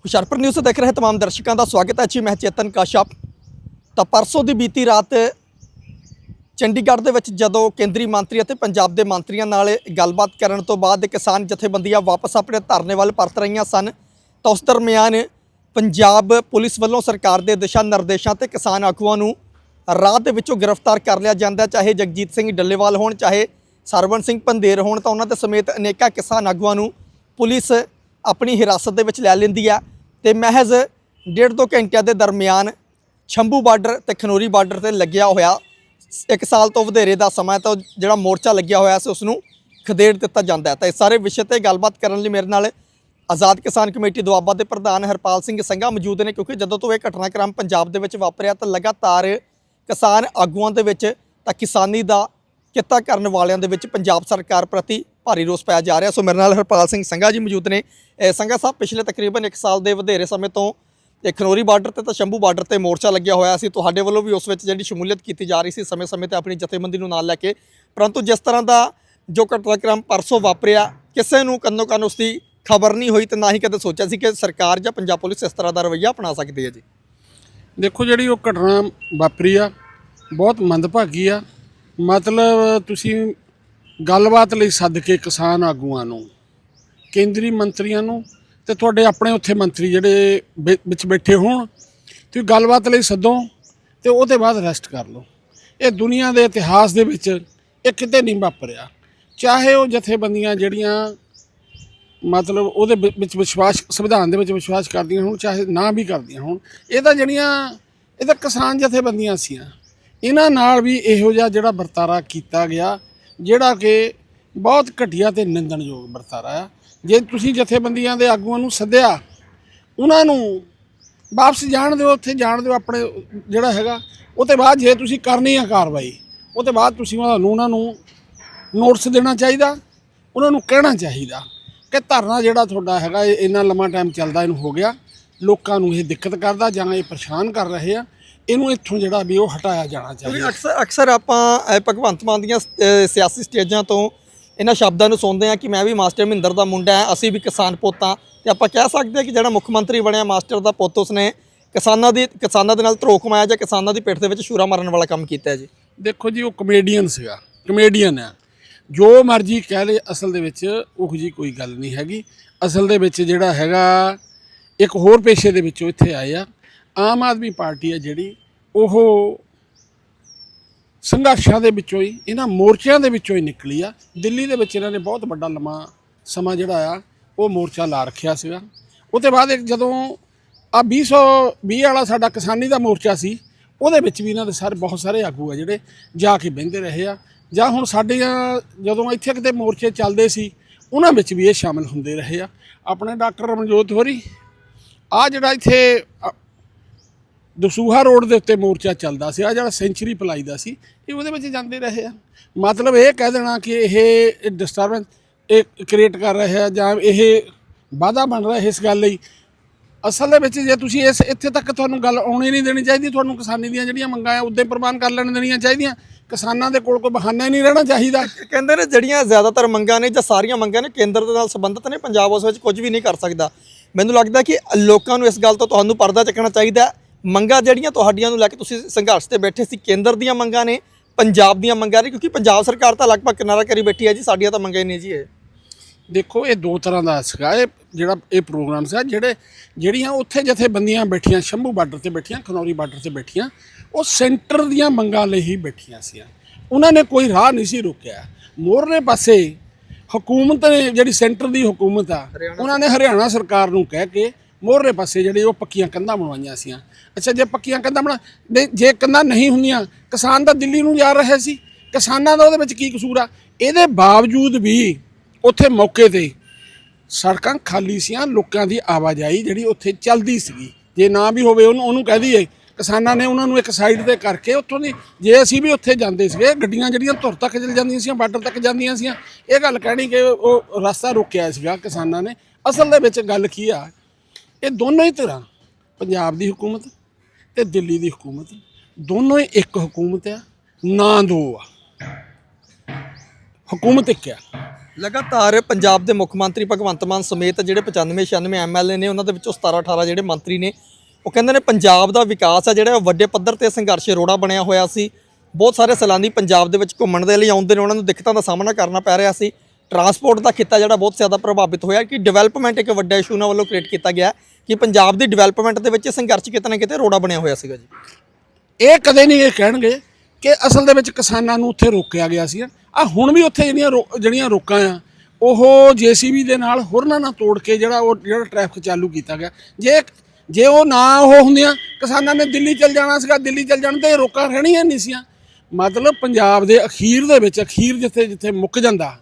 Hoshiarpur news ਦੇਖ ਰਹੇ तमाम ਦਰਸ਼ਕਾਂ ਦਾ ਸਵਾਗਤ ਹੈ ਜੀ ਮੈਂ ਚੇਤਨ ਕਾਸ਼ਪ ਤਾਂ ਪਰਸੋਂ ਦੀ ਬੀਤੀ ਰਾਤ ਚੰਡੀਗੜ੍ਹ ਦੇ ਵਿੱਚ ਜਦੋਂ ਕੇਂਦਰੀ ਮੰਤਰੀ ਅਤੇ ਪੰਜਾਬ ਦੇ ਮੰਤਰੀਆਂ ਨਾਲ ਗੱਲਬਾਤ ਕਰਨ ਤੋਂ ਬਾਅਦ ਕਿਸਾਨ ਜਥੇਬੰਦੀਆਂ ਵਾਪਸ ਆਪਣੇ ਧਰਨੇ ਵੱਲ ਪਰਤ ਰਹੀਆਂ ਸਨ ਤਾਂ ਉਸ ਦਰਮਿਆਨ ਪੰਜਾਬ ਪੁਲਿਸ ਵੱਲੋਂ ਸਰਕਾਰ ਦੇ ਦਿਸ਼ਾ ਨਿਰਦੇਸ਼ਾਂ ਤੇ ਕਿਸਾਨ ਆਗੂਆਂ ਨੂੰ ਰਾਹ ਦੇ ਵਿੱਚੋਂ ਗ੍ਰਿਫਤਾਰ ਕਰ ਲਿਆ ਜਾਂਦਾ ਹੈ, ਚਾਹੇ ਜਗਜੀਤ ਸਿੰਘ ਡੱਲੇਵਾਲ ਹੋਣ ਚਾਹੇ ਸਰਵਣ ਸਿੰਘ ਪੰਦੇਰ ਹੋਣ ਤਾਂ ਉਹਨਾਂ ਦੇ ਸਮੇਤ ਅਨੇਕਾਂ ਕਿਸਾਨ ਆਗੂਆਂ ਨੂੰ ਪੁਲਿਸ ਆਪਣੀ ਹਿਰਾਸਤ ਦੇ ਵਿੱਚ ਲੈ ਲੈਂਦੀ ਹੈ ਤੇ ਮਹਿਜ਼ ਡੇਢ ਦੋ ਘੰਟਿਆਂ ਦੇ ਦਰਮਿਆਨ ਛੰਭੂ ਬਾਰਡਰ ਤੇ ਖਨੋਰੀ ਬਾਰਡਰ ਤੇ ਲੱਗਿਆ ਹੋਇਆ, ਇੱਕ ਸਾਲ ਤੋਂ ਵਧੇਰੇ ਦਾ ਸਮਾਂ ਤਾਂ ਜਿਹੜਾ ਮੋਰਚਾ ਲੱਗਿਆ ਹੋਇਆ ਸੀ ਉਸ ਨੂੰ ਖਦੇੜ ਦਿੱਤਾ ਜਾਂਦਾ ਤਾਂ ਇਸ ਸਾਰੇ ਵਿਸ਼ੇ ਤੇ ਗੱਲਬਾਤ ਕਰਨ ਲਈ ਮੇਰੇ ਨਾਲ ਆਜ਼ਾਦ ਕਿਸਾਨ ਕਮੇਟੀ ਦੁਆਬਾ ਦੇ ਪ੍ਰਧਾਨ ਹਰਪਾਲ ਸਿੰਘ ਸੰਘਾ ਮੌਜੂਦ ਨੇ, ਕਿਉਂਕਿ ਜਦੋਂ ਤੋਂ ਇਹ ਘਟਨਾਕ੍ਰਮ ਪੰਜਾਬ ਦੇ ਵਿੱਚ ਵਾਪਰਿਆ ਤਾਂ ਲਗਾਤਾਰ ਕਿਸਾਨ ਆਗੂਆਂ ਦੇ ਵਿੱਚ ਤਾਂ ਕਿਸਾਨੀ ਦਾ ਕਿੱਤਾ ਕਰਨ ਵਾਲਿਆਂ ਦੇ ਵਿੱਚ ਪੰਜਾਬ ਸਰਕਾਰ ਪ੍ਰਤੀ ਭਾਰੀ ਰੋਸ ਪਾਇਆ ਜਾ ਰਿਹਾ। ਸੋ ਮੇਰੇ ਨਾਲ ਹਰਪਾਲ ਸਿੰਘ ਸੰਘਾ ਜੀ ਮੌਜੂਦ ਨੇ। ਇਹ ਸੰਘਾ ਸਾਹਿਬ, ਪਿਛਲੇ ਤਕਰੀਬਨ 1 ਸਾਲ ਦੇ ਵਧੇਰੇ ਸਮੇਂ ਤੋਂ ਇਹ ਖਨੋਰੀ ਬਾਰਡਰ ਤੇ ਤਾਂ ਸ਼ੰਭੂ ਬਾਰਡਰ ਤੇ ਮੋਰਚਾ ਲੱਗਿਆ ਹੋਇਆ ਸੀ। ਤੁਹਾਡੇ ਵੱਲੋਂ ਵੀ ਉਸ ਵਿੱਚ ਜਿਹੜੀ ਸ਼ਮੂਲੀਅਤ ਕੀਤੀ ਜਾ ਰਹੀ ਸੀ, ਸਮੇਂ-ਸਮੇਂ ਤੇ ਆਪਣੀ ਜਥੇਬੰਦੀ ਨੂੰ ਨਾਲ ਲੈ ਕੇ। ਪਰੰਤੂ ਜਿਸ ਤਰ੍ਹਾਂ ਦਾ ਜੋ ਘਟਨਾਕ੍ਰਮ ਪਰਸੋਂ ਵਾਪਰਿਆ, ਕਿਸੇ ਨੂੰ ਕੰਨੋ ਕੰਨ ਉਸ ਦੀ ਖਬਰ ਨਹੀਂ ਹੋਈ ਤੇ ਨਾ ਹੀ ਕਦੇ ਸੋਚਿਆ ਸੀ ਕਿ ਸਰਕਾਰ ਜਾਂ ਪੰਜਾਬ ਪੁਲਿਸ ਇਸ ਤਰ੍ਹਾਂ ਦਾ ਰਵੱਈਆ ਅਪਣਾ ਸਕਦੀ ਹੈ ਜੀ। ਦੇਖੋ ਜਿਹੜੀ ਉਹ ਘਟਨਾ ਵਾਪਰੀ ਆ, ਬਹੁਤ ਮੰਦਭਾਗੀ ਆ। ਮਤਲਬ ਤੁਸੀਂ ਗੱਲਬਾਤ ਲਈ ਸੱਦ ਕੇ ਕਿਸਾਨ ਆਗੂਆਂ ਨੂੰ, ਕੇਂਦਰੀ ਮੰਤਰੀਆਂ ਨੂੰ ਤੇ ਤੁਹਾਡੇ ਆਪਣੇ ਉੱਥੇ ਮੰਤਰੀ ਜਿਹੜੇ ਵਿ- ਵਿੱਚ ਬੈਠੇ ਹੋਣ ਤੁਸੀਂ ਗੱਲਬਾਤ ਲਈ ਸੱਦੋ ਤੇ ਉਹਦੇ ਬਾਅਦ ਰੈਸਟ ਕਰ ਲਓ। ਇਹ ਦੁਨੀਆ ਦੇ ਇਤਿਹਾਸ ਦੇ ਵਿੱਚ ਇਹ ਕਿਤੇ ਨਹੀਂ ਵਾਪਰਿਆ। ਚਾਹੇ ਉਹ ਜਥੇਬੰਦੀਆਂ ਜਿਹੜੀਆਂ ਮਤਲਬ ਉਹਦੇ ਵਿੱਚ ਵਿਸ਼ਵਾਸ, ਸੰਵਿਧਾਨ ਦੇ ਵਿੱਚ ਵਿਸ਼ਵਾਸ ਕਰਦੀਆਂ ਹੋਣ, ਚਾਹੇ ਨਾ ਵੀ ਕਰਦੀਆਂ ਹੋਣ, ਇਹ ਤਾਂ ਜਿਹੜੀਆਂ, ਇਹ ਤਾਂ ਕਿਸਾਨ ਜਥੇਬੰਦੀਆਂ ਸੀਆਂ। ਇਹਨਾਂ ਨਾਲ ਵੀ ਇਹੋ ਜਿਹਾ ਜਿਹੜਾ ਵਰਤਾਰਾ ਕੀਤਾ ਗਿਆ ਜਿਹੜਾ ਕਿ ਬਹੁਤ ਘਟੀਆ ਤੇ ਨਿੰਦਣਯੋਗ ਵਰਤਾਰਾ ਆ ਜੇ ਤੁਸੀਂ ਜਥੇਬੰਦੀਆਂ ਦੇ ਆਗੂਆਂ ਨੂੰ ਸੱਦਿਆ, ਉਹਨਾਂ ਨੂੰ ਵਾਪਸ ਜਾਣ ਦਿਓ, ਉੱਥੇ ਜਾਣ ਦਿਓ ਆਪਣੇ ਜਿਹੜਾ ਹੈਗਾ, ਉਹ ਤੇ ਬਾਅਦ ਜੇ ਤੁਸੀਂ ਕਰਨੀ ਆ ਕਾਰਵਾਈ, ਉਹ ਤੇ ਬਾਅਦ ਤੁਸੀਂ ਉਹਨਾਂ ਉਹਨਾਂ ਨੂੰ ਨੋਟਿਸ ਦੇਣਾ ਚਾਹੀਦਾ, ਉਹਨਾਂ ਨੂੰ ਕਹਿਣਾ ਚਾਹੀਦਾ ਕਿ ਧਰਨਾ ਜਿਹੜਾ ਤੁਹਾਡਾ ਹੈਗਾ, ਇਹ ਇੰਨਾ ਲੰਮਾ ਟਾਈਮ ਚੱਲਦਾ, ਇਹਨੂੰ ਹੋ ਗਿਆ, ਲੋਕਾਂ ਨੂੰ ਇਹ ਦਿੱਕਤ ਕਰਦਾ ਜਾਂ ਇਹ ਪਰੇਸ਼ਾਨ ਕਰ ਰਹੇ ਆ ਇਹਨੂੰ ਇੱਥੋਂ ਜਿਹੜਾ ਵੀ ਉਹ ਹਟਾਇਆ ਜਾਣਾ ਕਿਉਂਕਿ ਚਾਹੀਦਾ। ਅਕਸਰ ਅਕਸਰ ਆਪਾਂ ਅਹ, ਭਗਵੰਤ ਮਾਨ ਦੀਆਂ ਅਹ, ਸਿਆਸੀ ਸਟੇਜਾਂ ਤੋਂ ਇਹਨਾਂ ਸ਼ਬਦਾਂ ਨੂੰ ਸੁਣਦੇ ਹਾਂ ਕਿ ਮੈਂ ਵੀ ਮਾਸਟਰ ਮਹਿੰਦਰ ਦਾ ਮੁੰਡਾ ਹਾਂ ਅਸੀਂ ਵੀ ਕਿਸਾਨ ਪੁੱਤ ਹਾਂ। ਤੇ ਆਪਾਂ ਕਹਿ ਸਕਦੇ ਹਾਂ ਕਿ ਜਿਹੜਾ ਮੁੱਖ ਮੰਤਰੀ ਬਣਿਆ ਮਾਸਟਰ ਦਾ ਪੁੱਤ ਉਸਨੇ ਕਿਸਾਨਾਂ ਦੀ ਕਿਸਾਨਾਂ ਦੇ ਨਾਲ ਧਰੋ ਕਮਾਇਆ ਜਾਂ ਕਿਸਾਨਾਂ ਦੀ ਪਿੱਠ ਦੇ ਵਿੱਚ ਛੁਰਾ ਮਾਰਨ ਵਾਲਾ ਕੰਮ ਕੀਤਾ ਹੈ ਜੀ। ਦੇਖੋ ਜੀ ਉਹ ਕਮੇਡੀਅਨ ਸੀਗਾ ਕਮੇਡੀਅਨ ਆ ਜੋ ਮਰਜ਼ੀ ਕਹਿ ਲੇ ਅਸਲ ਦੇ ਵਿੱਚ ਉਹ ਜੀ ਕੋਈ ਗੱਲ ਨਹੀਂ ਹੈਗੀ। ਅਸਲ ਦੇ ਵਿੱਚ ਜਿਹੜਾ ਹੈਗਾ ਇੱਕ ਹੋਰ ਪੇਸ਼ੇ ਦੇ ਵਿੱਚੋਂ ਇੱਥੇ ਆਏ ਆ। ਆਮ ਆਦਮੀ ਪਾਰਟੀ ਹੈ ਜਿਹੜੀ, ਉਹ ਸੰਘਰਸ਼ਾਂ ਦੇ ਵਿੱਚੋਂ ਹੀ, ਇਹਨਾਂ ਮੋਰਚਿਆਂ ਦੇ ਵਿੱਚੋਂ ਹੀ ਨਿਕਲੀ ਆ। ਦਿੱਲੀ ਦੇ ਵਿੱਚ ਇਹਨਾਂ ਨੇ ਬਹੁਤ ਵੱਡਾ ਲੰਮਾ ਸਮਾਂ ਜਿਹੜਾ ਆ, ਉਹ ਮੋਰਚਾ ਲਾ ਰੱਖਿਆ ਸੀਗਾ। ਉਹਦੇ ਬਾਅਦ ਇੱਕ ਜਦੋਂ ਆ 2020 ਵਾਲਾ ਸਾਡਾ ਕਿਸਾਨੀ ਦਾ ਮੋਰਚਾ ਸੀ, ਉਹਦੇ ਵਿੱਚ ਵੀ ਇਹਨਾਂ ਦੇ ਸਾਰੇ ਬਹੁਤ ਸਾਰੇ ਆਗੂ ਆ ਜਿਹੜੇ ਜਾ ਕੇ ਬਹਿੰਦੇ ਰਹੇ ਆ। ਜਾਂ ਹੁਣ ਸਾਡੀਆਂ ਜਦੋਂ ਇੱਥੇ ਕਿਤੇ ਮੋਰਚੇ ਚੱਲਦੇ ਸੀ, ਉਹਨਾਂ ਵਿੱਚ ਵੀ ਇਹ ਸ਼ਾਮਲ ਹੁੰਦੇ ਰਹੇ ਆ। ਆਪਣੇ ਡਾਕਟਰ ਰਮਨਜੋਤ ਹੋਰੀ ਆ ਜਿਹੜਾ ਇੱਥੇ ਦਸੂਹਾ ਰੋਡ ਦੇ ਉੱਤੇ ਮੋਰਚਾ ਚੱਲਦਾ ਸੀ ਆ ਜਿਹੜਾ ਸੈਂਚਰੀ ਪਲਾਈ ਦਾ ਸੀ, ਇਹ ਉਹਦੇ ਵਿੱਚ ਜਾਂਦੇ ਰਹੇ ਆ। ਮਤਲਬ ਇਹ ਕਹਿ ਦੇਣਾ ਕਿ ਇਹ ਡਿਸਟਰਬੈਂਸ ਇਹ ਕ੍ਰੀਏਟ ਕਰ ਰਿਹਾ ਜਾਂ ਇਹ ਵਾਧਾ ਬਣ ਰਿਹਾ ਇਸ ਗੱਲ ਲਈ। ਅਸਲ ਦੇ ਵਿੱਚ ਜੇ ਤੁਸੀਂ ਇਸ, ਇੱਥੇ ਤੱਕ ਤੁਹਾਨੂੰ ਗੱਲ ਆਉਣੀ ਨਹੀਂ ਦੇਣੀ ਚਾਹੀਦੀ, ਤੁਹਾਨੂੰ ਕਿਸਾਨੀ ਦੀਆਂ ਜਿਹੜੀਆਂ ਮੰਗਾਂ ਆ, ਉਦੋਂ ਪ੍ਰਵਾਨ ਕਰ ਲੈਣ ਦੇਣੀਆਂ ਚਾਹੀਦੀਆਂ। ਕਿਸਾਨਾਂ ਦੇ ਕੋਲ ਕੋਈ ਬਹਾਨਾ ਹੀ ਨਹੀਂ ਰਹਿਣਾ ਚਾਹੀਦਾ। ਕਹਿੰਦੇ ਨੇ ਜਿਹੜੀਆਂ ਜ਼ਿਆਦਾਤਰ ਮੰਗਾਂ ਨੇ ਜਾਂ ਸਾਰੀਆਂ ਮੰਗਾਂ ਨੇ, ਕੇਂਦਰ ਦੇ ਨਾਲ ਸੰਬੰਧਿਤ ਨੇ, ਪੰਜਾਬ ਉਸ ਵਿੱਚ ਕੁਝ ਵੀ ਨਹੀਂ ਕਰ ਸਕਦਾ। ਮੈਨੂੰ ਲੱਗਦਾ ਕਿ ਲੋਕਾਂ ਨੂੰ ਇਸ ਗੱਲ ਤੋਂ ਤੁਹਾਨੂੰ ਪਰਦਾ ਚੱਕਣਾ ਚਾਹੀਦਾ। ਮੰਗਾਂ ਜਿਹੜੀਆਂ ਤੁਹਾਡੀਆਂ ਨੂੰ ਲੈ ਕੇ ਤੁਸੀਂ ਸੰਘਰਸ਼ ਤੇ ਬੈਠੇ ਸੀ ਕੇਂਦਰ ਦੀਆਂ ਮੰਗਾਂ ਨੇ ਪੰਜਾਬ ਦੀਆਂ ਮੰਗਾਂ ਨੇ ਕਿਉਂਕਿ ਪੰਜਾਬ ਸਰਕਾਰ ਤਾਂ ਲਗਭਗ ਕਿਨਾਰਾ ਕਰੀ ਬੈਠੀ ਹੈ ਜੀ ਸਾਡੀਆਂ ਤਾਂ ਮੰਗਾਂ ਹੀ ਨਹੀਂ ਜੀ ਇਹ। ਦੇਖੋ ਇਹ ਦੋ ਤਰ੍ਹਾਂ ਦਾ ਸੀਗਾ ਇਹ ਜਿਹੜਾ ਇਹ ਪ੍ਰੋਗਰਾਮ ਸੀਗਾ ਜਿਹੜੇ ਜਿਹੜੀਆਂ ਉੱਥੇ ਜਥੇਬੰਦੀਆਂ ਬੈਠੀਆਂ ਸ਼ੰਭੂ ਬਾਰਡਰ ਤੇ ਬੈਠੀਆਂ ਖਨੌਰੀ ਬਾਰਡਰ ਤੇ ਬੈਠੀਆਂ ਉਹ ਸੈਂਟਰ ਦੀਆਂ ਮੰਗਾਂ ਲਈ ਹੀ ਬੈਠੀਆਂ ਸੀ ਉਹਨਾਂ ਨੇ ਕੋਈ ਰਾਹ ਨਹੀਂ ਸੀ ਰੋਕਿਆ। ਮੋਰਲੇ ਪਾਸੇ ਹਕੂਮਤ ਨੇ ਜਿਹੜੀ ਸੈਂਟਰ ਦੀ ਹਕੂਮਤ ਆ ਉਹਨਾਂ ਨੇ ਹਰਿਆਣਾ ਸਰਕਾਰ ਨੂੰ ਕਹਿ ਕੇ ਮੋਰਲੇ ਪਾਸੇ ਜਿਹੜੇ ਉਹ ਪੱਕੀਆਂ ਕੰਧਾਂ ਬਣਵਾਈਆਂ ਸੀਆਂ। ਅੱਛਾ ਜੇ ਪੱਕੀਆਂ ਕੰਧਾਂ ਬਣਾ ਨਹੀਂ, ਜੇ ਕੰਧਾਂ ਨਹੀਂ ਹੁੰਦੀਆਂ ਕਿਸਾਨ ਤਾਂ ਦਿੱਲੀ ਨੂੰ ਜਾ ਰਹੇ ਸੀ। ਕਿਸਾਨਾਂ ਦਾ ਉਹਦੇ ਵਿੱਚ ਕੀ ਕਸੂਰ ਆ? ਇਹਦੇ ਬਾਵਜੂਦ ਵੀ ਉੱਥੇ ਮੌਕੇ ਤੇ ਸੜਕਾਂ ਖਾਲੀ ਸੀਆਂ ਲੋਕਾਂ ਦੀ ਆਵਾਜਾਈ ਜਿਹੜੀ ਉੱਥੇ ਚੱਲਦੀ ਸੀਗੀ। ਜੇ ਨਾ ਵੀ ਹੋਵੇ ਉਹਨੂੰ ਉਹਨੂੰ ਕਹਿ ਦਈਏ ਕਿਸਾਨਾਂ ਨੇ ਉਹਨਾਂ ਨੂੰ ਇੱਕ ਸਾਈਡ ਤੇ ਕਰਕੇ ਉੱਥੋਂ ਦੀ ਜੇ ਅਸੀਂ ਵੀ ਉੱਥੇ ਜਾਂਦੇ ਸੀਗੇ ਗੱਡੀਆਂ ਜਿਹੜੀਆਂ ਧੁਰ ਤੱਕ ਚਲ ਜਾਂਦੀਆਂ ਸੀਆਂ ਬਾਰਡਰ ਤੱਕ ਜਾਂਦੀਆਂ ਸੀਆਂ ਇਹ ਗੱਲ ਕਹਿਣੀ ਕਿ ਉਹ ਰਸਤਾ ਰੋਕਿਆ ਸੀਗਾ ਕਿਸਾਨਾਂ ਨੇ। ਅਸਲ ਦੇ ਵਿੱਚ ਗੱਲ ਕੀ ਆ? ਇਹ ਦੋਨੋਂ ਹੀ ਧਿਰਾਂ, ਪੰਜਾਬ ਦੀ ਹਕੂਮਤ ਤੇ ਦਿੱਲੀ ਦੀ ਹਕੂਮਤ, ਦੋਨੋਂ ਹੀ ਇੱਕ ਹਕੂਮਤ ਆ, ਨਾ ਦੋ ਆ। ਹਕੂਮਤ ਇੱਕ ਆ। ਲਗਾਤਾਰ ਪੰਜਾਬ ਦੇ ਮੁੱਖ ਮੰਤਰੀ ਭਗਵੰਤ ਮਾਨ ਸਮੇਤ ਜਿਹੜੇ 95 96 ਐਮਐਲਏ ਨੇ, ਉਹਨਾਂ ਦੇ ਵਿੱਚੋਂ 17 18 ਜਿਹੜੇ ਮੰਤਰੀ ਨੇ, ਉਹ ਕਹਿੰਦੇ ਨੇ ਪੰਜਾਬ ਦਾ ਵਿਕਾਸ ਆ ਜਿਹੜਾ ਉਹ ਵੱਡੇ ਪੱਧਰ ਤੇ ਸੰਘਰਸ਼ ਰੋੜਾ ਬਣਿਆ ਹੋਇਆ ਸੀ। ਬਹੁਤ ਸਾਰੇ ਸੈਲਾਨੀ ਪੰਜਾਬ ਦੇ ਵਿੱਚ ਘੁੰਮਣ ਦੇ ਲਈ ਆਉਂਦੇ ਨੇ, ਉਹਨਾਂ ਨੂੰ ਦਿੱਕਤਾਂ ਦਾ ਸਾਹਮਣਾ ਕਰਨਾ ਪੈ ਰਿਹਾ ਸੀ। ਟਰਾਂਸਪੋਰਟ ਦਾ ਖਿੱਤਾ ਜਿਹੜਾ ਬਹੁਤ ਜ਼ਿਆਦਾ ਪ੍ਰਭਾਵਿਤ ਹੋਇਆ ਕਿ ਡਿਵੈਲਪਮੈਂਟ ਇੱਕ ਵੱਡਾ ਇਸ਼ੂ ਨਾਲ ਵੱਲੋਂ ਕ੍ਰੀਏਟ ਕੀਤਾ ਗਿਆ ਕਿ ਪੰਜਾਬ ਦੀ ਡਿਵੈਲਪਮੈਂਟ ਦੇ ਵਿੱਚ ਸੰਘਰਸ਼ ਕਿਤੇ ਨਾ ਕਿਤੇ ਰੋੜਾ ਬਣਿਆ ਹੋਇਆ ਸੀਗਾ ਜੀ। ਇਹ ਕਦੇ ਨਹੀਂ ਇਹ ਕਹਿਣਗੇ ਕਿ ਅਸਲ ਦੇ ਵਿੱਚ ਕਿਸਾਨਾਂ ਨੂੰ ਉੱਥੇ ਰੋਕਿਆ ਗਿਆ ਸੀ। ਆ ਹੁਣ ਵੀ ਉੱਥੇ ਜਿਹੜੀਆਂ ਰੋ- ਜਿਹੜੀਆਂ ਰੋਕਾਂ ਆ, ਉਹ ਜੀਸੀਬੀ ਦੇ ਨਾਲ ਹੋਰਨਾਂ ਨਾਲ ਤੋੜ ਕੇ ਜਿਹੜਾ ਉਹ ਜਿਹੜਾ ਟ੍ਰੈਫਿਕ ਚਾਲੂ ਕੀਤਾ ਗਿਆ। ਜੇ ਜੇ ਉਹ ਨਾ ਉਹ ਹੁੰਦੀਆਂ, ਕਿਸਾਨਾਂ ਨੇ ਦਿੱਲੀ ਚਲ ਜਾਣਾ ਸੀਗਾ, ਦਿੱਲੀ ਚਲ ਜਾਣ ਤੇ ਰੋਕਾਂ ਰਹਿਣੀਆਂ ਨਹੀਂ ਸੀਆਂ। ਮਤਲਬ ਪੰਜਾਬ ਦੇ ਅਖੀਰ ਦੇ ਵਿੱਚ, ਅਖੀਰ ਜਿੱਥੇ ਜਿੱਥੇ ਮੁੱਕ ਜਾਂਦਾ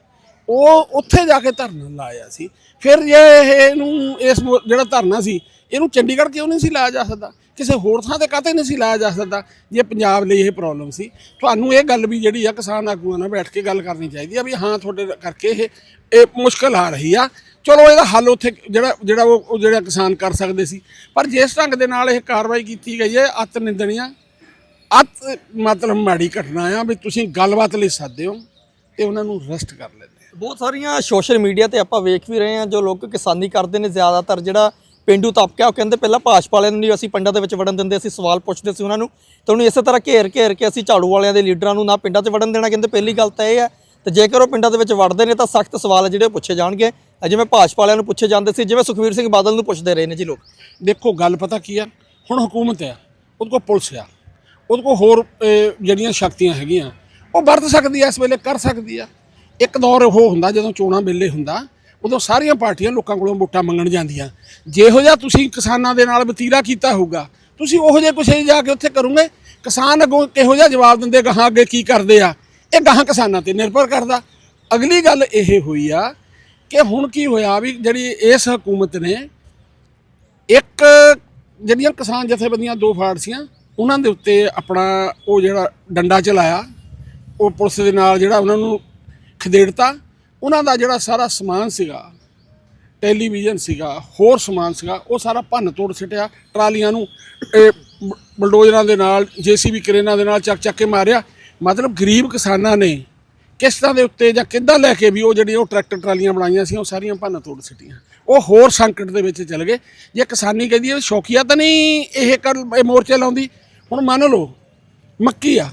ਉਹ ਉੱਥੇ ਜਾ ਕੇ ਧਰਨਾ ਲਾਇਆ ਸੀ। ਫਿਰ ਜੇ ਇਹ ਇਹਨੂੰ ਇਸ ਮੋ- ਜਿਹੜਾ ਧਰਨਾ ਸੀ, ਇਹਨੂੰ ਚੰਡੀਗੜ੍ਹ ਕਿਉਂ ਨਹੀਂ ਸੀ ਲਾਇਆ ਜਾ ਸਕਦਾ? ਕਿਸੇ ਹੋਰ ਥਾਂ ਤੇ ਕਾਹਤੇ ਨਹੀਂ ਸੀ ਲਾਇਆ ਜਾ ਸਕਦਾ ਜੇ ਪੰਜਾਬ ਲਈ ਇਹ ਪ੍ਰੋਬਲਮ ਸੀ? ਤੁਹਾਨੂੰ ਇਹ ਗੱਲ ਵੀ ਜਿਹੜੀ ਆ ਕਿਸਾਨ ਆਗੂਆਂ ਨਾਲ ਬੈਠ ਕੇ ਗੱਲ ਕਰਨੀ ਚਾਹੀਦੀ ਆ ਵੀ ਹਾਂ, ਤੁਹਾਡੇ ਕਰਕੇ ਇਹ ਇਹ ਮੁਸ਼ਕਲ ਆ ਰਹੀ ਆ। ਚਲੋ ਇਹਦਾ ਹੱਲ ਉੱਥੇ ਜਿਹੜਾ ਜਿਹੜਾ ਉਹ ਉਹ ਜਿਹੜਾ ਕਿਸਾਨ ਕਰ ਸਕਦੇ ਸੀ। ਪਰ ਜਿਸ ਢੰਗ ਦੇ ਨਾਲ ਇਹ ਕਾਰਵਾਈ ਕੀਤੀ ਗਈ ਹੈ, ਅਤ ਨਿੰਦਣੀਆਂ, ਅਤ ਮਤਲਬ ਮਾੜੀ ਘਟਨਾ ਆ ਵੀ ਤੁਸੀਂ ਗੱਲਬਾਤ ਲਈ ਸੱਦੇ ਹੋ ਤੇ ਉਹਨਾਂ ਨੂੰ ਰੈਸਟ ਕਰ ਲੈਂਦੇ ਬਹੁਤ ਸਾਰੀਆਂ ਸੋਸ਼ਲ ਮੀਡੀਆ ਤੇ ਆਪਾਂ ਵੇਖ ਵੀ ਰਹੇ ਹਾਂ, ਜੋ ਲੋਕ ਕਿਸਾਨੀ ਕਰਦੇ ਨੇ ਜ਼ਿਆਦਾਤਰ, ਜਿਹੜਾ ਪਿੰਡੂ ਤਬਕਾ ਉਹ ਕਹਿੰਦੇ ਪਹਿਲਾਂ ਭਾਜਪਾ ਵਾਲਿਆਂ ਨੂੰ ਨਹੀਂ, ਅਸੀਂ ਪਿੰਡਾਂ ਦੇ ਵਿੱਚ ਵੜਨ ਦਿੰਦੇ, ਅਸੀਂ ਸਵਾਲ ਪੁੱਛਦੇ ਸੀ ਉਹਨਾਂ ਨੂੰ। ਤੇ ਉਹਨੂੰ ਇਸੇ ਤਰ੍ਹਾਂ ਘੇਰ ਘੇਰ ਕੇ ਅਸੀਂ ਝਾੜੂ ਵਾਲਿਆਂ ਦੇ ਲੀਡਰਾਂ ਨੂੰ ਨਾ ਪਿੰਡਾਂ 'ਚ ਵੜਨ ਦੇਣਾ, ਕਹਿੰਦੇ ਪਹਿਲੀ ਗੱਲ ਤਾਂ ਇਹ ਹੈ। ਤੇ ਜੇਕਰ ਉਹ ਪਿੰਡਾਂ ਦੇ ਵਿੱਚ ਵੜਦੇ ਨੇ, ਤਾਂ ਸਖਤ ਸਵਾਲ ਜਿਹੜੇ ਉਹ ਪੁੱਛੇ ਜਾਣਗੇ। ਜਿਵੇਂ ਭਾਜਪਾ ਵਾਲਿਆਂ ਨੂੰ ਪੁੱਛੇ ਜਾਂਦੇ ਸੀ, ਜਿਵੇਂ ਸੁਖਵੀਰ ਸਿੰਘ ਬਾਦਲ ਨੂੰ ਪੁੱਛਦੇ ਰਹੇ ਨੇ ਜੀ ਲੋਕ। ਦੇਖੋ, ਗੱਲ ਪਤਾ ਕੀ ਆ? ਹੁਣ ਹਕੂਮਤ ਆ, ਉਹਦੇ ਕੋਲ ਪੁਲਿਸ ਆ। ਉਹਦੇ ਕੋਲ ਹੋਰ ਜਿਹੜੀਆਂ ਸ਼ਕਤੀਆਂ ਹੈਗੀਆਂ, ਉਹ ਵਰਤ ਸਕਦੀ ਆ, ਇਸ ਵੇਲੇ ਕਰ ਸਕਦੀ ਆ। ਇੱਕ ਦੌਰ ਉਹ ਹੁੰਦਾ ਜਦੋਂ ਚੋਣਾਂ ਮੇਲੇ ਹੁੰਦਾ, ਉਦੋਂ ਸਾਰੀਆਂ ਪਾਰਟੀਆਂ ਲੋਕਾਂ ਕੋਲੋਂ ਵੋਟਾਂ ਮੰਗਣ ਜਾਂਦੀਆਂ। ਜਿਹੋ ਜਿਹਾ ਤੁਸੀਂ ਕਿਸਾਨਾਂ ਦੇ ਨਾਲ ਵਤੀਰਾ ਕੀਤਾ ਹੋਊਗਾ, ਤੁਸੀਂ ਉਹੋ ਜਿਹੇ ਕੁਛ ਜਾ ਕੇ ਉੱਥੇ ਕਰੋਗੇ? ਕਿਸਾਨ ਅੱਗੋਂ ਕਿਹੋ ਜਿਹਾ ਜਵਾਬ ਦਿੰਦੇ, ਗਾਹਾਂ ਅੱਗੇ ਕੀ ਕਰਦੇ ਆ? ਇਹ ਗਾਹਾਂ ਕਿਸਾਨਾਂ ਤੇ ਨਿਰਭਰ ਕਰਦਾ। ਅਗਲੀ ਗੱਲ ਇਹ ਹੋਈ ਆ ਕਿ ਹੁਣ ਕੀ ਹੋਇਆ ਵੀ ਜਿਹੜੀ ਇਸ ਹਕੂਮਤ ਨੇ, ਇੱਕ ਜਿਹੜੀਆਂ ਕਿਸਾਨ ਜਥੇਬੰਦੀਆਂ ਦੋ ਫਾੜ ਸੀਆਂ, ਉਹਨਾਂ ਦੇ ਉੱਤੇ ਆਪਣਾ ਉਹ ਜਿਹੜਾ ਡੰਡਾ ਚਲਾਇਆ, ਉਹ ਪੁਲਿਸ ਦੇ ਨਾਲ ਜਿਹੜਾ ਉਹਨਾਂ ਨੂੰ ਖਦੇੜਤਾ ਉਹਨਾਂ ਦਾ ਜਿਹੜਾ ਸਾਰਾ ਸਮਾਨ ਸੀਗਾ, ਟੈਲੀਵਿਜ਼ਨ ਸੀਗਾ, ਹੋਰ ਸਮਾਨ ਸੀਗਾ, ਉਹ ਸਾਰਾ ਭੰਨ ਤੋੜ ਸਿੱਟਿਆ, ਟਰਾਲੀਆਂ ਨੂੰ ਬਲਡੋਜ਼ਰਾਂ ਦੇ ਨਾਲ, ਜੀਸੀਬੀ ਕਰੇਨਾਂ ਦੇ ਨਾਲ ਚੱਕ ਚੱਕ ਕੇ ਮਾਰਿਆ। ਮਤਲਬ ਗਰੀਬ ਕਿਸਾਨਾਂ ਨੇ ਕਿਸ਼ਤਾਂ ਦੇ ਉੱਤੇ ਜਾਂ ਕਿੱਦਾਂ ਲੈ ਕੇ ਵੀ ਉਹ ਜਿਹੜੀਆਂ ਉਹ ਟਰੈਕਟਰ ਟਰਾਲੀਆਂ ਬਣਾਈਆਂ ਸੀ, ਉਹ ਸਾਰੀਆਂ ਭੰਨ ਤੋੜ ਸਿੱਟੀਆਂ। ਉਹ ਹੋਰ ਸੰਕਟ ਦੇ ਵਿੱਚ ਚਲ ਗਏ। ਜੇ ਕਿਸਾਨੀ ਕਹਿੰਦੀ ਹੈ ਸ਼ੌਕੀਆ ਤਾਂ ਨਹੀਂ ਇਹ ਕਰ ਇਹ ਮੋਰਚੇ ਲਾਉਂਦੀ। ਹੁਣ ਮੰਨ ਲਓ, ਮੱਕੀ ਆ।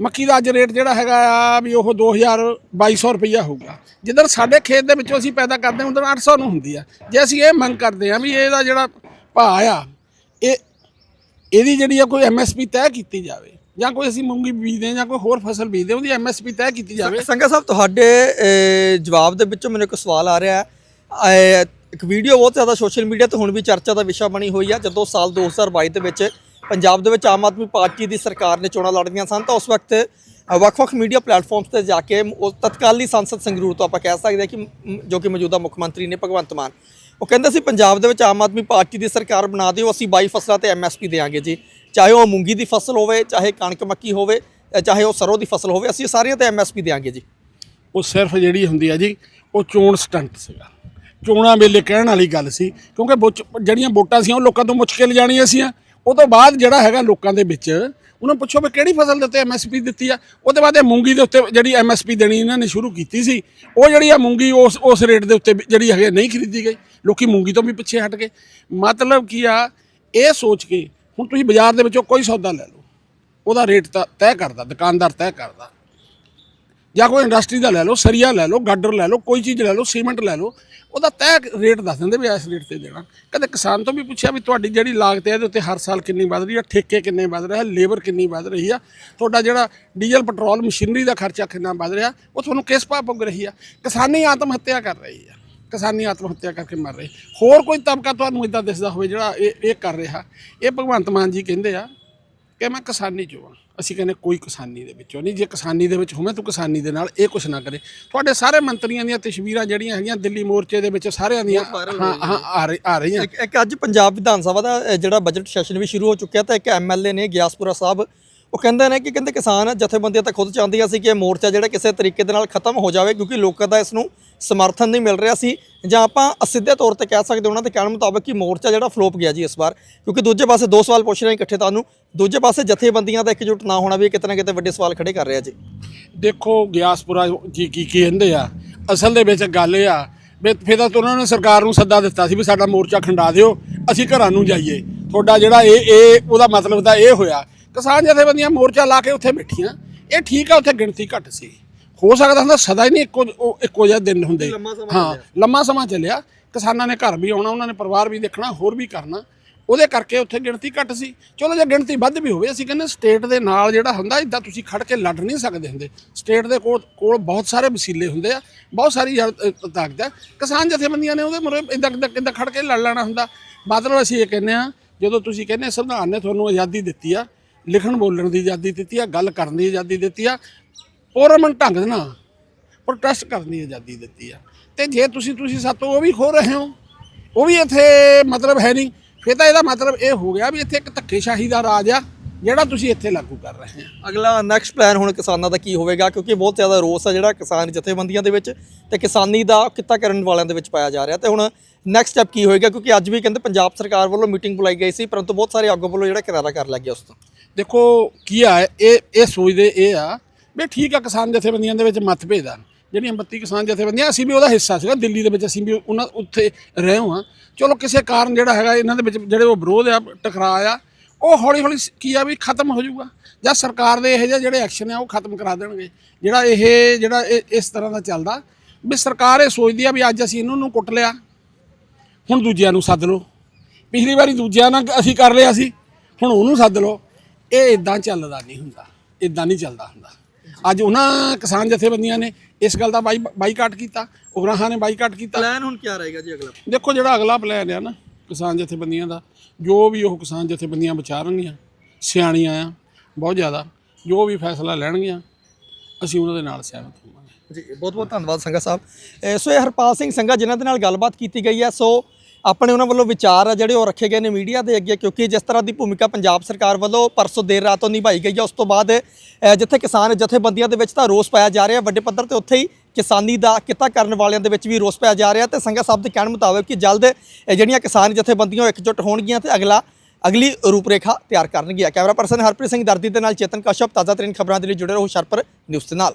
ਮੱਕੀ ਦਾ ਅੱਜ ਰੇਟ ਜਿਹੜਾ ਹੈਗਾ ਆ ਵੀ ਉਹ 2000 2200 ਰੁਪਈਆ ਹੋਊਗਾ। ਜਿੱਧਰ ਸਾਡੇ ਖੇਤ ਦੇ ਵਿੱਚੋਂ ਅਸੀਂ ਪੈਦਾ ਕਰਦੇ ਹਾਂ ਉਧਰ 800 ਨੂੰ ਹੁੰਦੀ ਆ। ਜੇ ਅਸੀਂ ਇਹ ਮੰਗ ਕਰਦੇ ਹਾਂ ਵੀ ਇਹਦਾ ਜਿਹੜਾ ਭਾਅ ਆ ਇਹ ਇਹਦੀ ਜਿਹੜੀ ਆ ਕੋਈ ਐਮਐਸਪੀ ਤੈਅ ਕੀਤੀ ਜਾਵੇ ਜਾਂ ਕੋਈ ਅਸੀਂ ਮੂੰਗੀ ਬੀਜਦੇ ਹਾਂ ਜਾਂ ਕੋਈ ਹੋਰ ਫਸਲ ਬੀਜਦੇ ਹਾਂ ਉਹਦੀ ਐਮਐਸਪੀ ਤੈਅ ਕੀਤੀ ਜਾਵੇ। ਸੰਗਾ ਸਾਹਿਬ ਤੁਹਾਡੇ ਜਵਾਬ ਦੇ ਵਿੱਚੋਂ ਮੈਨੂੰ ਇੱਕ ਸਵਾਲ ਆ ਰਿਹਾ ਹੈ। ਇੱਕ ਵੀਡੀਓ ਬਹੁਤ ਜ਼ਿਆਦਾ ਸੋਸ਼ਲ ਮੀਡੀਆ ਤੇ ਹੁਣ ਵੀ ਚਰਚਾ ਦਾ ਵਿਸ਼ਾ ਬਣੀ ਹੋਈ ਆ। ਜਦੋਂ ਸਾਲ 2022 ਦੇ ਵਿੱਚ ਪੰਜਾਬ ਦੇ ਵਿੱਚ ਆਮ ਆਦਮੀ ਪਾਰਟੀ ਦੀ ਸਰਕਾਰ ਨੇ ਚੋਣਾਂ ਲੜਦੀਆਂ ਸਨ, ਤਾਂ ਉਸ ਵਕਤ ਵੱਖ-ਵੱਖ ਮੀਡੀਆ ਪਲੇਟਫਾਰਮਸ ਤੇ ਜਾ ਕੇ ਉਹ ਤਤਕਾਲੀ ਸੰਸਦ ਸੰਗਰੂਰ ਤੋਂ ਆਪਾਂ ਕਹਿ ਸਕਦੇ ਹਾਂ ਕਿ ਜੋ ਕਿ ਮੌਜੂਦਾ ਮੁੱਖ ਮੰਤਰੀ ਨੇ ਭਗਵੰਤ ਮਾਨ। ਉਹ ਕਹਿੰਦੇ ਸੀ, ਪੰਜਾਬ ਦੇ ਵਿੱਚ ਆਮ ਆਦਮੀ ਪਾਰਟੀ ਦੀ ਸਰਕਾਰ ਬਣਾ ਦਿਓ, ਅਸੀਂ 22 ਫਸਲਾਂ ਤੇ ਐਮਐਸਪੀ ਦੇਵਾਂਗੇ ਜੀ। ਚਾਹੇ ਉਹ ਮੂੰਗੀ ਦੀ ਫਸਲ ਹੋਵੇ, ਚਾਹੇ ਕਣਕ ਮੱਕੀ ਹੋਵੇ ਚਾਹੇ ਉਹ ਸਰੋਂ ਦੀ ਫਸਲ ਹੋਵੇ, ਅਸੀਂ ਸਾਰੀਆਂ ਤੇ ਐਮਐਸਪੀ ਦੇਵਾਂਗੇ ਜੀ। ਉਹ ਸਿਰਫ ਜਿਹੜੀ ਹੁੰਦੀ ਆ ਜੀ, ਉਹ ਚੋਣ ਸਟੰਟ ਸੀਗਾ। ਚੋਣਾਂ ਵੇਲੇ ਕਹਿਣ ਵਾਲੀ ਗੱਲ ਸੀ, ਕਿਉਂਕਿ ਵੋਚ- ਜਿਹੜੀਆਂ ਵੋਟਾਂ ਸੀ, ਉਹ ਲੋਕਾਂ ਤੋਂ ਮੁੱਚ ਕੇ ਲਿਜਾਣੀਆਂ ਸੀ ਉਹ ਤੋਂ ਬਾਅਦ ਜਿਹੜਾ ਹੈਗਾ ਲੋਕਾਂ ਦੇ ਵਿੱਚ, ਉਹਨਾਂ ਪੁੱਛੋ ਵੀ ਕਿਹੜੀ ਫਸਲ ਦੇ ਉੱਤੇ ਐਮਐਸਪੀ ਦਿੱਤੀ ਆ। ਉਹਦੇ ਬਾਅਦ ਇਹ ਮੂੰਗੀ ਦੇ ਉੱਤੇ ਜਿਹੜੀ ਐਮਐਸਪੀ ਦੇਣੀ ਇਹਨਾਂ ਨੇ ਸ਼ੁਰੂ ਕੀਤੀ ਸੀ, ਉਹ ਜਿਹੜੀ ਆ ਮੂੰਗੀ ਉਸ ਉਸ ਰੇਟ ਦੇ ਉੱਤੇ ਜਿਹੜੀ ਹੈਗੀ ਨਹੀਂ ਖਰੀਦੀ ਗਈ। ਲੋਕੀ ਮੂੰਗੀ ਤੋਂ ਵੀ ਪਿੱਛੇ ਹਟ ਗਏ। ਮਤਲਬ ਕੀ ਆ, ਇਹ ਸੋਚ ਕੇ ਹੁਣ ਤੁਸੀਂ ਬਾਜ਼ਾਰ ਦੇ ਵਿੱਚੋਂ ਕੋਈ ਸੌਦਾ ਲੈ ਲਓ। ਉਹਦਾ ਰੇਟ ਤਾਂ ਤੈਅ ਕਰਦਾ, ਦੁਕਾਨਦਾਰ ਤੈਅ ਕਰਦਾ। ਜਾਂ ਕੋਈ ਇੰਡਸਟਰੀ ਦਾ ਲੈ ਲਓ, ਸਰੀਆ ਲੈ ਲਓ, ਗਾਡਰ ਲੈ ਲਓ, ਕੋਈ ਚੀਜ਼ ਲੈ ਲਓ, ਸੀਮੈਂਟ ਲੈ ਲਓ, ਉਹਦਾ ਤੈਅ ਰੇਟ ਦੱਸ ਦਿੰਦੇ ਵੀ ਇਸ ਰੇਟ ਤੇ ਦੇਣਾ। ਕਦੇ ਕਿਸਾਨ ਤੋਂ ਵੀ ਪੁੱਛਿਆ ਵੀ ਤੁਹਾਡੀ ਜਿਹੜੀ ਲਾਗਤ ਹੈ ਇਹਦੇ ਉੱਤੇ ਹਰ ਸਾਲ ਕਿੰਨੀ ਵੱਧ ਰਹੀ ਹੈ ਠੇਕੇ ਕਿੰਨੇ ਵੱਧ ਰਿਹਾ ਲੇਬਰ ਕਿੰਨੀ ਵੱਧ ਰਹੀ ਆ, ਤੁਹਾਡਾ ਜਿਹੜਾ ਡੀਜ਼ਲ ਪੈਟਰੋਲ ਮਸ਼ੀਨਰੀ ਦਾ ਖਰਚਾ ਕਿੰਨਾ ਵੱਧ ਰਿਹਾ, ਉਹ ਤੁਹਾਨੂੰ ਕਿਸ ਭਾਅ ਪੁੱਗ ਰਹੀ ਆ? ਕਿਸਾਨੀ ਆਤਮ ਹੱਤਿਆ ਕਰ ਰਹੀ ਆ। ਕਿਸਾਨੀ ਆਤਮ ਹੱਤਿਆ ਕਰਕੇ ਮਰ ਰਹੇ। ਹੋਰ ਕੋਈ ਤਬਕਾ ਤੁਹਾਨੂੰ ਇਦਾਂ ਦਿਸਦਾ ਹੋਵੇ ਜਿਹੜਾ ਇਹ ਇਹ ਕਰ ਰਿਹਾ। ਇਹ ਭਗਵੰਤ ਮਾਨ ਜੀ ਕਹਿੰਦੇ ਆ ਕਿ ਮੈਂ ਕਿਸਾਨੀ ਚੋਂ ਹਾਂ ਅਸੀਂ ਕਹਿੰਦੇ ਕੋਈ ਕਿਸਾਨੀ ਦੇ ਵਿੱਚੋਂ ਨਹੀਂ। ਜੇ ਕਿਸਾਨੀ ਦੇ ਵਿੱਚ ਹੋਵੇਂ ਤੂੰ ਕਿਸਾਨੀ ਦੇ ਨਾਲ ਇਹ ਕੁਛ ਨਾ ਕਰੇ। ਤੁਹਾਡੇ ਸਾਰੇ ਮੰਤਰੀਆਂ ਦੀਆਂ ਤਸਵੀਰਾਂ ਜਿਹੜੀਆਂ ਹੈਗੀਆਂ ਦਿੱਲੀ ਮੋਰਚੇ ਦੇ ਵਿੱਚ ਸਾਰਿਆਂ ਦੀਆਂ ਹਾਂ ਹਾਂ ਆ ਰਹੀ- ਆ ਰਹੀਆਂ। ਇੱਕ ਅੱਜ ਪੰਜਾਬ ਵਿਧਾਨ ਸਭਾ ਦਾ ਜਿਹੜਾ ਬਜਟ ਸੈਸ਼ਨ ਵੀ ਸ਼ੁਰੂ ਹੋ ਚੁੱਕਿਆ ਤਾਂ ਇੱਕ ਐਮਐਲਏ ਨੇ ਗਿਆਸਪੁਰਾ ਸਾਹਿਬ ਉਹ ਕਹਿੰਦੇ ਨੇ ਕਿ ਕਹਿੰਦੇ ਕਿਸਾਨ ਜਥੇਬੰਦੀਆਂ ਤਾਂ ਖੁਦ ਚਾਹੁੰਦੀਆਂ ਸੀ ਕਿ ਇਹ ਮੋਰਚਾ ਜਿਹੜਾ ਕਿਸੇ ਤਰੀਕੇ ਦੇ ਨਾਲ ਖਤਮ ਹੋ ਜਾਵੇ ਕਿਉਂਕਿ ਲੋਕਾਂ ਦਾ ਇਸ ਨੂੰ ਸਮਰਥਨ ਨਹੀਂ ਮਿਲ ਰਿਹਾ ਸੀ। ਜਾਂ ਆਪਾਂ ਅਸਿੱਧੇ ਤੌਰ ਤੇ ਕਹਿ ਸਕਦੇ ਉਹਨਾਂ ਦੇ ਕਹਿਣ ਮੁਤਾਬਕ ਕਿ ਮੋਰਚਾ ਜਿਹੜਾ ਫਲੋਪ ਗਿਆ ਜੀ ਇਸ ਵਾਰ, ਕਿਉਂਕਿ ਦੂਜੇ ਪਾਸੇ ਦੋ ਸਵਾਲ ਪੁੱਛ ਰਹੇ ਇਕੱਠੇ ਤੁਹਾਨੂੰ। ਦੂਜੇ ਪਾਸੇ ਜਥੇਬੰਦੀਆਂ ਦਾ ਇਕਜੁੱਟ ਨਾ ਹੋਣਾ ਵੀ ਕਿਤੇ ਨਾ ਕਿਤੇ ਵੱਡੇ ਸਵਾਲ ਖੜੇ ਕਰ ਰਿਹਾ ਜੀ। ਦੇਖੋ, ਗਿਆਸਪੁਰਾ ਜੀ ਕੀ ਕੀ ਕਹਿੰਦੇ ਆ, ਅਸਲ ਦੇ ਵਿੱਚ ਗੱਲ ਇਹ ਆ, ਵੀ ਫਿਰ ਤਾਂ ਉਹਨਾਂ ਨੇ ਸਰਕਾਰ ਨੂੰ ਸੱਦਾ ਦਿੱਤਾ ਸੀ ਵੀ ਸਾਡਾ ਮੋਰਚਾ ਖੰਡਾ ਦਿਓ, ਅਸੀਂ ਘਰਾਂ ਨੂੰ ਜਾਈਏ। ਤੁਹਾਡਾ ਜਿਹੜਾ ਇਹ ਇਹ, ਉਹਦਾ ਮਤਲਬ ਤਾਂ ਇਹ ਹੋਇਆ ਕਿਸਾਨ ਜਥੇਬੰਦੀਆਂ ਮੋਰਚਾ ਲਾ ਕੇ ਉੱਥੇ ਬੈਠੀਆਂ। ਇਹ ਠੀਕ ਆ, ਉੱਥੇ ਗਿਣਤੀ ਘੱਟ ਸੀ। ਹੋ ਸਕਦਾ ਹੁੰਦਾ ਸਦਾ ਹੀ ਨਹੀਂ ਇੱਕੋ ਉਹ ਇੱਕੋ ਜਿਹਾ ਦਿਨ ਹੁੰਦੇ। ਹਾਂ ਲੰਮਾ ਸਮਾਂ ਚੱਲਿਆ। ਕਿਸਾਨਾਂ ਨੇ ਘਰ ਵੀ ਆਉਣਾ ਉਹਨਾਂ ਨੇ ਪਰਿਵਾਰ ਵੀ ਦੇਖਣਾ ਹੋਰ ਵੀ ਕਰਨਾ। ਉਹਦੇ ਕਰਕੇ ਉੱਥੇ ਗਿਣਤੀ ਘੱਟ ਸੀ। ਚਲੋ ਜੇ ਗਿਣਤੀ ਵੱਧ ਵੀ ਹੋਵੇ ਅਸੀਂ ਕਹਿੰਦੇ ਸਟੇਟ ਦੇ ਨਾਲ ਜਿਹੜਾ ਹੁੰਦਾ ਇਦਾਂ ਤੁਸੀਂ ਖੜ ਕੇ ਲੜ ਨਹੀਂ ਸਕਦੇ ਹੁੰਦੇ। ਸਟੇਟ ਦੇ ਕੋਲ ਕੋਲ ਬਹੁਤ ਸਾਰੇ ਵਸੀਲੇ ਹੁੰਦੇ ਆ ਬਹੁਤ ਸਾਰੀ ਤਾਕਤ ਹੈ ਕਿਸਾਨ ਜਥੇਬੰਦੀਆਂ ਨੇ ਉਹਦੇ ਮੁਰੇ ਇਦਾਂ ਕਿੱਦਾਂ ਕਿੱਦਾਂ ਖੜ ਕੇ ਲੜ ਲੈਣਾ ਹੁੰਦਾ। ਮਤਲਬ ਅਸੀਂ ਇਹ ਕਹਿੰਦੇ ਆ ਜਦੋਂ ਤੁਸੀਂ ਕਹਿੰਦੇ ਸੰਵਿਧਾਨ ਨੇ ਤੁਹਾਨੂੰ ਆਜ਼ਾਦੀ ਦਿੱਤੀ ਆ ਲਿਖਣ ਬੋਲਣ ਦੀ ਆਜ਼ਾਦੀ ਦਿੱਤੀ ਆ ਗੱਲ ਕਰਨ ਦੀ ਆਜ਼ਾਦੀ ਦਿੱਤੀ ਆ ਪੂਰਮਨ ਢੰਗ ਦੇ ਨਾਲ ਪ੍ਰੋਟੈਸਟ ਕਰਨ ਦੀ ਆਜ਼ਾਦੀ ਦਿੱਤੀ ਆ। ਤੇ ਜੇ ਤੁਸੀਂ ਤੁਸੀਂ ਸਾਤੋਂ ਉਹ ਵੀ ਖੋ ਰਹੇ ਹੋ ਉਹ ਵੀ ਇੱਥੇ ਮਤਲਬ ਹੈ ਨਹੀਂ। ਫਿਰ ਤਾਂ ਇਹਦਾ ਮਤਲਬ ਇਹ ਹੋ ਗਿਆ ਵੀ ਇੱਥੇ ਇੱਕ ਧੱਕੇਸ਼ਾਹੀ ਦਾ ਰਾਜ ਆ ਜਿਹੜਾ ਤੁਸੀਂ ਇੱਥੇ ਲਾਗੂ ਕਰ ਰਹੇ ਆ ਅਗਲਾ ਨੈਕਸਟ ਪਲਾਨ ਹੁਣ ਕਿਸਾਨਾਂ ਦਾ ਕੀ ਹੋਵੇਗਾ? ਕਿਉਂਕਿ ਬਹੁਤ ਜ਼ਿਆਦਾ ਰੋਸ ਹੈ ਜਿਹੜਾ ਕਿਸਾਨ ਜਥੇਬੰਦੀਆਂ ਦੇ ਵਿੱਚ ਤੇ ਕਿਸਾਨੀ ਦਾ ਕਿੱਤਾ ਕਰਨ ਵਾਲਿਆਂ ਦੇ ਵਿੱਚ ਪਾਇਆ ਜਾ ਰਿਹਾ। ਤੇ ਹੁਣ ਨੈਕਸਟ ਸਟੈਪ ਕੀ ਹੋਏਗਾ? ਕਿਉਂਕਿ ਅੱਜ ਵੀ ਕਹਿੰਦੇ ਪੰਜਾਬ ਸਰਕਾਰ ਵੱਲੋਂ ਮੀਟਿੰਗ ਬੁਲਾਈ ਗਈ ਸੀ ਪਰੰਤੂ ਬਹੁਤ ਸਾਰੇ ਆਗੂ ਵੱਲੋਂ ਜਿਹੜਾ ਕਿਨਾਰਾ ਕਰ ਲਿਆ ਗਿਆ ਉਸ ਤੋਂ। ਦੇਖੋ ਕੀ ਆ ਇਹ ਇਹ ਸੋਚਦੇ ਇਹ ਆ ਵੀ ਠੀਕ ਆ, ਕਿਸਾਨ ਜਥੇਬੰਦੀਆਂ ਦੇ ਵਿੱਚ ਮਤਭੇਦ ਆ ਜਿਹੜੀਆਂ 32 ਕਿਸਾਨ ਜਥੇਬੰਦੀਆਂ, ਅਸੀਂ ਵੀ ਉਹਦਾ ਹਿੱਸਾ ਸੀਗਾ, ਦਿੱਲੀ ਦੇ ਵਿੱਚ ਅਸੀਂ ਵੀ ਉਹਨਾਂ ਉੱਥੇ ਰਹੇ ਹਾਂ। ਚਲੋ, ਕਿਸੇ ਕਾਰਨ ਜਿਹੜਾ ਹੈਗਾ, ਇਹਨਾਂ ਦੇ ਵਿੱਚ ਜਿਹੜੇ ਉਹ ਵਿਰੋਧ ਆ, ਟਕਰਾਅ ਆ, ਉਹ ਹੌਲੀ ਹੌਲੀ ਕੀ ਆ ਵੀ ਖਤਮ ਹੋ ਜਾਊਗਾ। ਜਾਂ ਸਰਕਾਰ ਦੇ ਇਹ ਜਿਹੇ ਜਿਹੜੇ ਐਕਸ਼ਨ ਆ, ਉਹ ਖਤਮ ਕਰਾ ਦੇਣਗੇ। ਜਿਹੜਾ ਇਹ ਜਿਹੜਾ ਇਹ, ਇਸ ਤਰ੍ਹਾਂ ਦਾ ਚੱਲਦਾ, ਵੀ ਸਰਕਾਰ ਇਹ ਸੋਚਦੀ ਆ ਵੀ ਅੱਜ ਅਸੀਂ ਇਹਨੂੰ ਨੂੰ ਕੁੱਟ ਲਿਆ। ਹੁਣ ਦੂਜਿਆਂ ਨੂੰ ਸੱਦ ਲਓ। ਪਿਛਲੀ ਵਾਰੀ ਦੂਜਿਆਂ ਨਾਲ ਅਸੀਂ ਕਰ ਲਿਆ ਸੀ, ਹੁਣ ਉਹਨੂੰ ਸੱਦ ਲਓ। ਇਹ ਇਦਾਂ ਚੱਲਦਾ ਨਹੀਂ ਹੁੰਦਾ ਇਦਾਂ ਨਹੀਂ ਚੱਲਦਾ ਹੁੰਦਾ। ਅੱਜ ਉਹਨਾਂ ਕਿਸਾਨ ਜਥੇਬੰਦੀਆਂ ਨੇ ਇਸ ਗੱਲ ਦਾ ਬਾਈ ਬਾਈਕਾਟ ਕੀਤਾ ਉਗਰਾਹਾਂ ਨੇ ਬਾਈਕਾਟ ਕੀਤਾ। ਪਲਾਨ ਹੁਣ ਕੀ ਰਹੇਗਾ ਜੀ ਅਗਲਾ? ਦੇਖੋ ਜਿਹੜਾ ਅਗਲਾ ਪਲਾਨ ਆ ਨਾ ਕਿਸਾਨ ਜਥੇਬੰਦੀਆਂ ਦਾ ਜੋ ਵੀ ਉਹ ਕਿਸਾਨ ਜਥੇਬੰਦੀਆਂ ਵਿਚਾਰਨਗੀਆਂ ਸਿਆਣੀਆਂ ਆ ਬਹੁਤ ਜ਼ਿਆਦਾ ਜੋ ਵੀ ਫੈਸਲਾ ਲੈਣਗੀਆਂ ਅਸੀਂ ਉਹਨਾਂ ਦੇ ਨਾਲ ਸਹਿਮਤ ਹੋਵਾਂਗੇ। ਜੀ ਬਹੁਤ ਬਹੁਤ ਧੰਨਵਾਦ ਸੰਗਾ ਸਾਹਿਬ। ਸੋ ਇਹ ਹਰਪਾਲ ਸਿੰਘ ਸੰਗਾ ਜਿਨ੍ਹਾਂ ਦੇ ਨਾਲ ਗੱਲਬਾਤ ਕੀਤੀ ਗਈ ਹੈ। ਸੋ ਆਪਣੇ ਉਹਨਾਂ ਵੱਲੋਂ ਵਿਚਾਰ ਆ ਜਿਹੜੇ ਉਹ ਰੱਖੇ ਗਏ ਨੇ ਮੀਡੀਆ ਦੇ ਅੱਗੇ, ਕਿਉਂਕਿ ਜਿਸ ਤਰ੍ਹਾਂ ਦੀ ਭੂਮਿਕਾ ਪੰਜਾਬ ਸਰਕਾਰ ਵੱਲੋਂ ਪਰਸੋਂ ਦੇਰ ਰਾਤ ਤੋਂ ਨਿਭਾਈ ਗਈ ਹੈ ਉਸ ਤੋਂ ਬਾਅਦ ਜਿੱਥੇ ਕਿਸਾਨ ਜਥੇਬੰਦੀਆਂ ਦੇ ਵਿੱਚ ਤਾਂ ਰੋਸ ਪਾਇਆ ਜਾ ਰਿਹਾ, ਵੱਡੇ ਪੱਧਰ ਤੇ ਉੱਥੇ ਹੀ ਕਿਸਾਨੀ ਦਾ ਕਿੱਤਾ ਕਰਨ ਵਾਲਿਆਂ ਦੇ ਵਿੱਚ ਵੀ ਰੋਸ ਪਾਇਆ ਜਾ ਰਿਹਾ ਤੇ ਸੰਗਾ ਸਾਹਿਬ ਦੇ ਕਹਿਣ ਮੁਤਾਬਕ ਕਿ ਜਲਦ ਜਿਹੜੀਆਂ ਕਿਸਾਨ ਜਥੇਬੰਦੀਆਂ ਇਕਜੁੱਟ ਹੋਣਗੀਆਂ ਤੇ ਅਗਲਾ, ਅਗਲੀ ਰੂਪਰੇਖਾ ਤਿਆਰ ਕਰਨਗੀਆਂ। ਕੈਮਰਾ ਪਰਸਨ ਹਰਪ੍ਰੀਤ ਸਿੰਘ ਦਰਦੀ ਦੇ ਨਾਲ ਚੇਤਨ ਕਸ਼ਪ, ਤਾਜ਼ਾ ਤਰੀਨ ਖਬਰਾਂ ਦੇ ਲਈ ਜੁੜੇ ਰਹੋ ਸ਼ਰਪਰ ਨਿਊਜ਼ ਦੇ ਨਾਲ।